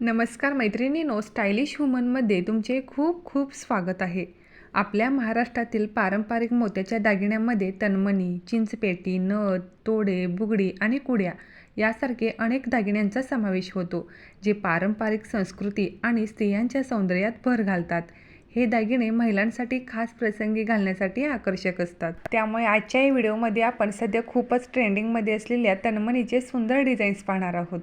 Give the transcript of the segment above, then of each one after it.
नमस्कार मैत्रिणीनो स्टायलिश वुमनमध्ये तुमचे खूप खूप स्वागत आहे. आपल्या महाराष्ट्रातील पारंपरिक मोत्याच्या दागिन्यांमध्ये तन्मणी चिंचपेटी नथ तोडे बुगडी आणि कुड्या यासारखे अनेक दागिन्यांचा समावेश होतो जे पारंपरिक संस्कृती आणि स्त्रियांच्या सौंदर्यात भर घालतात. हे दागिने महिलांसाठी खास प्रसंगी घालण्यासाठी आकर्षक असतात. त्यामुळे आजच्या या व्हिडिओमध्ये आपण सध्या खूपच ट्रेंडिंगमध्ये असलेल्या तन्मणीचे सुंदर डिझाईन्स पाहणार आहोत.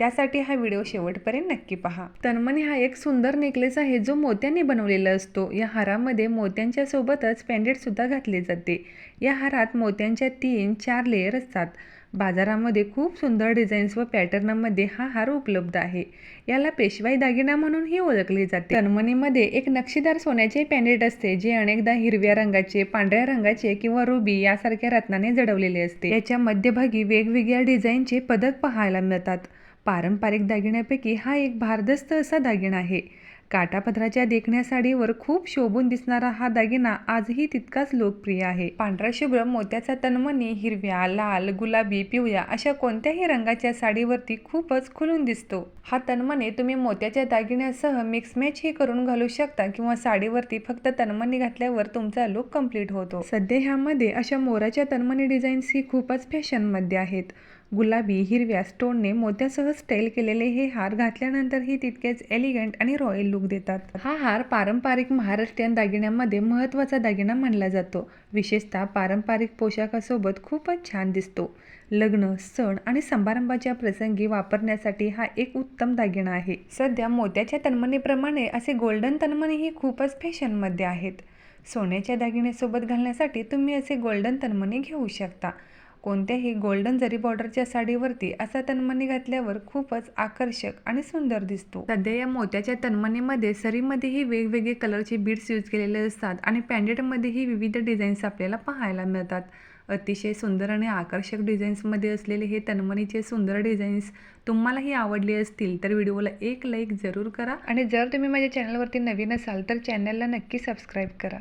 त्यासाठी हा व्हिडिओ शेवटपर्यंत नक्की पहा. तन्मनी हा एक सुंदर नेकलेस आहे जो मोत्यांनी बनवलेला असतो. या हारामध्ये मोत्यांच्या सोबतच पेंडेंट सुद्धा घातले जाते. या हारात मोत्यांच्या तीन चार लेयर असतात. बाजारामध्ये खूप सुंदर डिझाईन्स व पॅटर्नमध्ये हा हार उपलब्ध आहे. याला पेशवाई दागिना म्हणूनही ओळखले जाते. तन्मणीमध्ये एक नक्षीदार सोन्याचे पॅनेट असते जे अनेकदा हिरव्या रंगाचे पांढऱ्या रंगाचे किंवा रुबी यासारख्या रत्नाने जडवलेले असते. याच्या मध्यभागी वेगवेगळ्या डिझाईनचे पदक पाहायला मिळतात. पारंपरिक दागिन्यापैकी हा एक भारदस्त असा दागिना आहे. काटापदराच्या देखण्या साडीवर खूप शोभून दिसणारा हा दागिना आजही तितकाच लोकप्रिय आहे. पांढरा शुभ्र मोत्याचा तन्मणी हिरव्या लाल गुलाबी पिवळ्या अशा कोणत्याही रंगाच्या साडीवरती खूपच खुलून दिसतो. हा तन्मणी तुम्ही मोत्याच्या दागिन्यासह मिक्स मॅच ही करून घालू शकता किंवा साडीवरती फक्त तन्मणी घातल्यावर तुमचा लुक कंप्लीट होतो. सध्या ह्यामध्ये अशा मोराच्या तन्मणी डिझाईन्स ही खूपच फॅशनमध्ये आहेत. गुलाबी हिरव्या स्टोनने मोत्यासह स्टाईल केलेले हे हार घातल्यानंतरही तितकेच एलिगंट आणि रॉयल लुक देतात. हा हार पारंपरिक महाराष्ट्रीयन दागिन्यांमध्ये महत्त्वाचा दागिना मानला जातो. विशेषतः पारंपरिक पोशाखासोबत खूपच छान दिसतो. लग्न सण आणि समारंभाच्या प्रसंगी वापरण्यासाठी हा एक उत्तम दागिना आहे. सध्या मोत्याच्या तन्मणीप्रमाणे असे गोल्डन तन्मणीही खूपच फॅशनमध्ये आहेत. सोन्याच्या दागिन्यासोबत घालण्यासाठी तुम्ही असे गोल्डन तन्मणी घेऊ शकता. कोणत्याही गोल्डन जरी बॉर्डरच्या साडीवरती असा तन्मणी घातल्यावर खूपच आकर्षक आणि सुंदर दिसतो. सध्या या मोत्याच्या तन्मणीमध्ये सरीमध्येही वेगवेगळे कलरचे बीड्स यूज केलेले असतात आणि पॅन्डेटमध्येही विविध डिझाईन्स आपल्याला पाहायला मिळतात. अतिशय सुंदर आणि आकर्षक डिझाईन्समध्ये असलेले हे तन्मणीचे सुंदर डिझाईन्स तुम्हालाही आवडले असतील तर व्हिडिओला एक लाईक जरूर करा. आणि जर तुम्ही माझ्या चॅनलवरती नवीन असाल तर चॅनलला नक्की सबस्क्राईब करा.